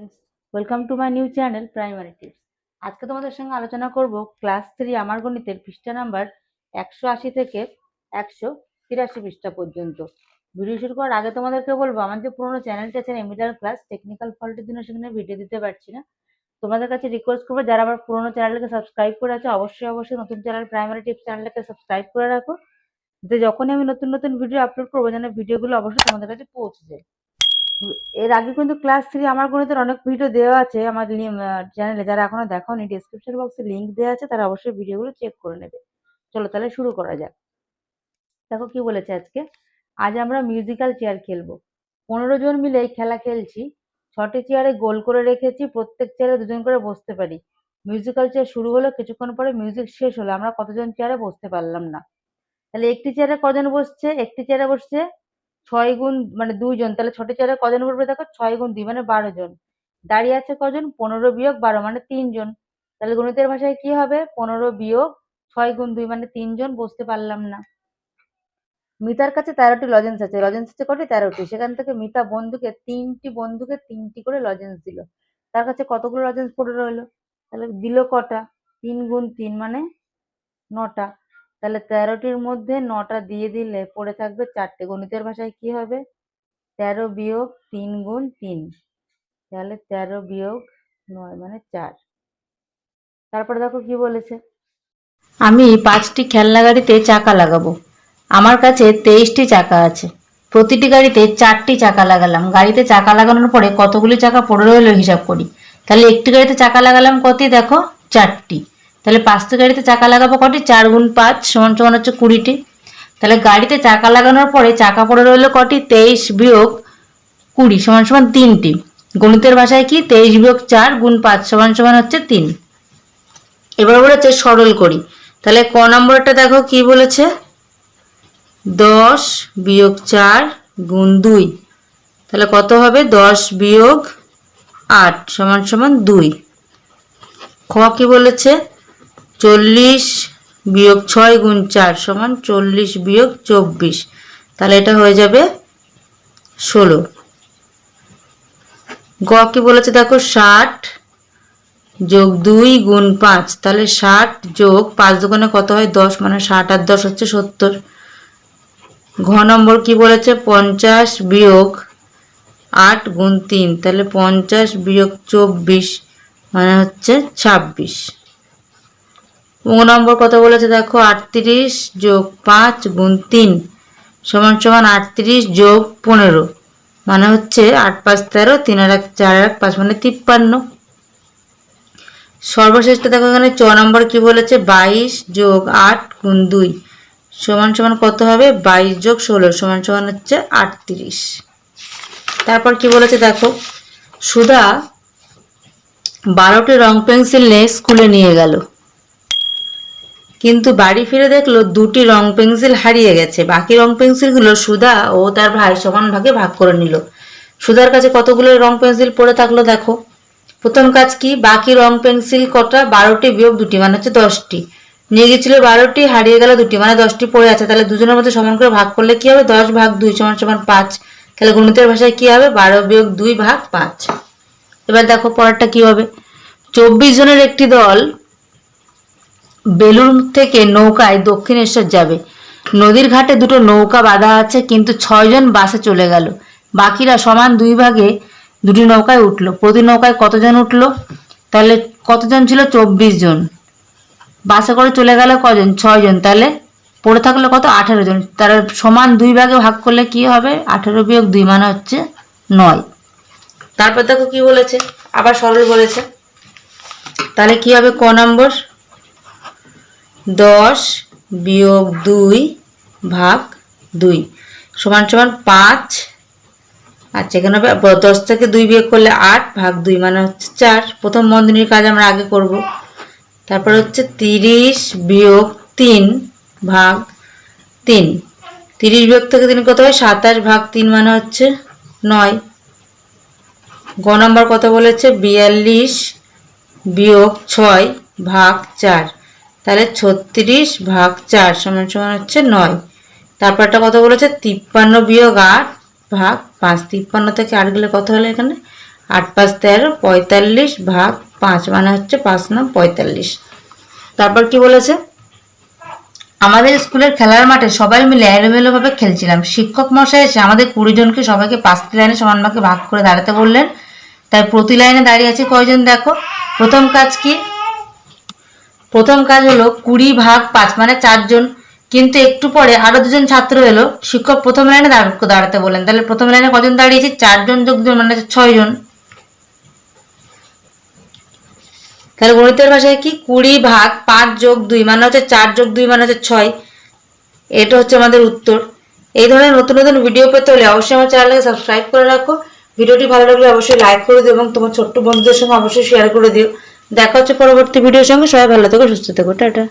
Friends welcome to my new channel primary tips আজকে তোমাদের সঙ্গে আলোচনা করব ক্লাস থ্রি আমার গণিতের পৃষ্ঠা নাম্বার একশো আশি থেকে একশো তিরাশি পৃষ্ঠা পর্যন্ত। ভিডিও শুরু করার আগে তোমাদেরকে বলব, আমার যে পুরোনো চ্যানেলটা আছে এমিটার ক্লাস টেকনিক্যাল ফল্টের জন্য সেখানে ভিডিও দিতে পারছি না। তোমাদের কাছে রিকোয়েস্ট করব, যারা আমার পুরোনো চ্যানেলকে সাবস্ক্রাইব করে আছে, অবশ্যই অবশ্যই নতুন চ্যানেল প্রাইমারি টিপস চ্যানেলটাকে সাবস্ক্রাইব করে রাখো। যাতে যখনই আমি নতুন নতুন ভিডিও আপলোড করব, যেন ভিডিওগুলো অবশ্যই তোমাদের কাছে পৌঁছে যায়। এর আগে কিন্তু ক্লাস থ্রি আমার গণিতের অনেক ভিডিও দেওয়া আছে। আমার চ্যানেলে যারা এখনও দেখোনি ডিসক্রিপশন বক্সে লিঙ্ক দেওয়া আছে, তারা অবশ্যই ভিডিওগুলো চেক করে নেবে। চলো তাহলে শুরু করা যাক। দেখো কি বলেছে আজকে। আজ আমরা মিউজিক্যাল চেয়ার খেলব। পনেরো জন মিলে এই খেলা খেলছি। ছটি চেয়ারে গোল করে রেখেছি, প্রত্যেক চেয়ারে দুজন করে বসতে পারি। মিউজিক্যাল চেয়ার শুরু হলো, কিছুক্ষণ পরে মিউজিক শেষ হলো। আমরা কতজন চেয়ারে বসতে পারলাম না। তাহলে একটি চেয়ারে কজন বসছে? একটি চেয়ারে বসছে ছয় গুণ মানে দুইজন তাহলে ছোট চেয়ারে কজন পড়বে দেখো, ছয় গুণ দুই মানে বারো জন। দাঁড়িয়ে আছে কজন? পনেরো বিয়োগ বারো মানে তিনজন তাহলে গণিতের ভাষায় কি হবে? পনেরো বিয়োগ ছয় গুণ দুই মানে তিনজন বসতে পারলাম না। মিতার কাছে তেরোটি লজেন্স আছে। লজেন্স আছে কটি? তেরোটি। সেখান থেকে মিতা বন্ধুকে, তিনটি বন্ধুকে তিনটি করে লজেন্স দিল। তার কাছে কতগুলো লজেন্স পড়ে রইল? তাহলে দিল কটা? তিন গুণ তিন মানে নটা। তাহলে তেরোটির মধ্যে নটা দিয়ে দিলে পড়ে থাকবে চারটে। গণিতের ভাষায় কি হবে? তেরো বিয়োগ তিন গুণ তিন। তাহলে তেরো বিয়োগ নয় মানে চার। তারপরে দেখো কি বলেছে? আমি পাঁচটি খেলনা গাড়িতে চাকা লাগাবো। আমার কাছে তেইশটি চাকা আছে। প্রতিটি গাড়িতে চারটি চাকা লাগালাম। গাড়িতে চাকা লাগানোর পরে কতগুলি চাকা পড়ে রইল হিসাব করি। তাহলে একটি গাড়িতে চাকা লাগালাম কতি দেখো? চারটি। তাহলে পাঁচটি গাড়িতে চাকা লাগাবো কটি? চার গুণ পাঁচ সমান সমান হচ্ছে কুড়িটি। তাহলে গাড়িতে চাকা লাগানোর পরে চাকা পড়ে রইল কটি? তেইশ বিয়োগ কুড়ি সমান সমান তিনটি। গণিতের ভাষায় কি? তেইশ বিয়োগ চার গুণ পাঁচ সমান সমান হচ্ছে তিন। এবার বলেছে সরল করি। তাহলে ক নম্বরটা দেখো কি বলেছে? দশ বিয়োগ চার গুণ দুই। তাহলে কত হবে? দশ বিয়োগ আট সমান সমান দুই। খ কি বলেছে? চল্লিশ বিয়োগ ছয় গুণ চার সমান চল্লিশ বিয়োগ চব্বিশ। তাহলে এটা হয়ে যাবে ষোলো। গ কি বলেছে দেখো? ষাট যোগ দুই গুণ পাঁচ। তাহলে ষাট যোগ পাঁচ দোকানে কত হয়? দশ মানে ষাট আর দশ হচ্ছে সত্তর। ঘ নম্বর কি বলেছে? পঞ্চাশ বিয়োগ আট গুণ তিন। তাহলে পঞ্চাশ বিয়োগ চব্বিশ মানে হচ্ছে ছাব্বিশ। নম্বর কত বলেছে দেখো? আটত্রিশ যোগ পাঁচ গুণ তিন। সমান সমান আটত্রিশ যোগ পনেরো। মানে হচ্ছে আট পাঁচ তেরো, তিন আর এক, চার এক, পাঁচ মানে তিপ্পান্ন। সর্বশেষটা দেখো এখানে চ নম্বর কি বলেছে? বাইশ যোগ আট গুণ দুই। সমান সমান কত হবে? বাইশ যোগ ষোলো, সমান সমান হচ্ছে আটত্রিশ। তারপর কি বলেছে দেখো? সুধা বারোটি রং পেন্সিল নিয়ে স্কুলে নিয়ে গেল। কিন্তু বাড়ি ফিরে দেখল দুটি রং পেন্সিল হারিয়ে গেছে। বাকি রং পেন্সিলগুলো সুধা ও তার ভাই সমান ভাগে ভাগ করে নিল। সুধার কাছে কতগুলো রং পেন্সিল পড়ে থাকল দেখো। প্রথম কাজ কি? বাকি রং পেন্সিল কটা? বারোটি বিয়োগ দুটি মানে হচ্ছে দশটি। নিয়ে গেছিল বারোটি, হারিয়ে গেল দুটি মানে দশটি পড়ে আছে। তাহলে দুজনের মধ্যে সমান করে ভাগ করলে কি হবে? দশ ভাগ দুই সমান সমান পাঁচ। তাহলে গণিতের ভাষায় কি হবে? বারো বিয়োগ দুই ভাগ পাঁচ। এবার দেখো পরেরটা কি হবে? চব্বিশ জনের একটি দল বেলুর থেকে নৌকায় দক্ষিণেশ্বর যাবে। নদীর ঘাটে দুটো নৌকা বাঁধা আছে, কিন্তু ছয়জন বাসে চলে গেল। বাকিরা সমান দুই ভাগে দুটি নৌকায় উঠল। প্রতি নৌকায় কতজন উঠল? তাহলে কতজন ছিল? চব্বিশ জন। বাসে করে চলে গেল কজন? ছয়জন তাহলে পড়ে থাকলে কত? আঠেরো জন। তার সমান দুই ভাগে ভাগ করলে কি হবে? আঠেরো বিয়োগ দুই মানে হচ্ছে নয়। তারপর দেখো কি বলেছে? আবার সরল বলেছে। তাহলে কি হবে? ক নম্বর? দশ বিয়োগ দুই ভাগ দুই। সমান সমান পাঁচ। আচ্ছা এখানে হবে দশ থেকে দুই বিয়োগ করলে আট ভাগ দুই মানে হচ্ছে চার। প্রথম বন্ধনীর কাজ আমরা আগে করব। তারপর হচ্ছে তিরিশ বিয়োগ তিন ভাগ তিন। তিরিশ বিয়োগ থেকে তিন কত হয়? সাতাশ ভাগ তিন মানে হচ্ছে নয়। গ নম্বর কত বলেছে, বিয়াল্লিশ বিয়োগ ছয় ভাগ চার। তাহলে ছত্রিশ ভাগ চার সমান সমান হচ্ছে নয়। তারপরটা কত বলেছে? তিপ্পান্ন বিয়োগ আট ভাগ পাঁচ। তিপ্পান্ন থেকে আট গেলে কত হলো এখানে? আট পাঁচ তেরো, পঁয়তাল্লিশ ভাগ পাঁচ মানে হচ্ছে পাঁচ নাম পঁয়তাল্লিশ। তারপর কি বলেছে? আমাদের স্কুলের খেলার মাঠে সবাই মিলে এলোমেলোভাবে খেলছিলাম। শিক্ষক মশাই এসে আমাদের কুড়ি জনকে সবাইকে পাঁচটি লাইনে সমান ভাগে ভাগ করে দাঁড়াতে বললেন। তাই প্রতি লাইনে দাঁড়িয়ে আছে কয়জন দেখো? প্রথম কাজ কি? প্রথম কাজ হলো কুড়ি ভাগ পাঁচ মানে চারজন। কিন্তু একটু পরে আরও দুজন ছাত্র এলো। শিক্ষক প্রথম লাইনে দাঁড়- দাঁড়াতে বললেন। তাহলে প্রথম লাইনে কজন দাঁড়িয়েছে? চারজন যোগ দুজন মানে ছয়জন। তাহলে গণিতের ভাষায় কি? কুড়ি ভাগ পাঁচ যোগ দুই মানে হচ্ছে চার যোগ দুই মানে হচ্ছে ছয়। এটা হচ্ছে আমাদের উত্তর। এই ধরনের নতুন নতুন ভিডিও পেতে হলে অবশ্যই আমার চ্যানেলকে সাবস্ক্রাইব করে রাখো। ভিডিওটি ভালো লাগলে অবশ্যই লাইক করে দিও এবং তোমার ছোট্ট বন্ধুদের সঙ্গে অবশ্যই শেয়ার করে দিও। দেখা হচ্ছে পরবর্তী ভিডিওর সঙ্গে। সবাই ভালো থেকো সুস্থ থেকো। টাটা।